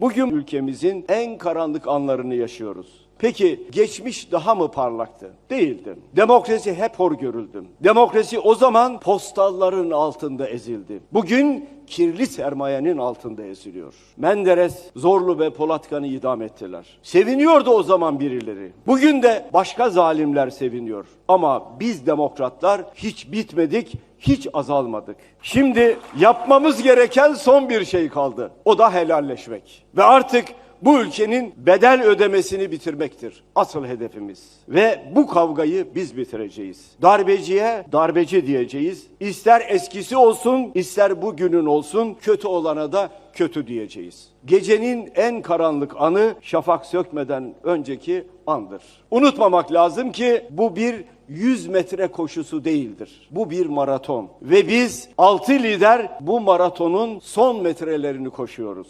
Bugün ülkemizin en karanlık anlarını yaşıyoruz. Peki geçmiş daha mı parlaktı? Değildi. Demokrasi hep hor görüldü. Demokrasi o zaman postalların altında ezildi. Bugün kirli sermayenin altında eziliyor. Menderes, Zorlu ve Polatkan'ı idam ettiler. Seviniyordu o zaman birileri. Bugün de başka zalimler seviniyor. Ama biz demokratlar hiç bitmedik, hiç azalmadık. Şimdi yapmamız gereken son bir şey kaldı. O da helalleşmek. Ve artık bu ülkenin bedel ödemesini bitirmektir. Asıl hedefimiz. Ve bu kavgayı biz bitireceğiz. Darbeciye darbeci diyeceğiz. İster eskisi olsun, ister bugünün olsun, kötü olana da kötü diyeceğiz. Gecenin en karanlık anı şafak sökmeden önceki andır. Unutmamak lazım ki bu bir 100 metre koşusu değildir. Bu bir maraton ve biz 6 lider bu maratonun son metrelerini koşuyoruz.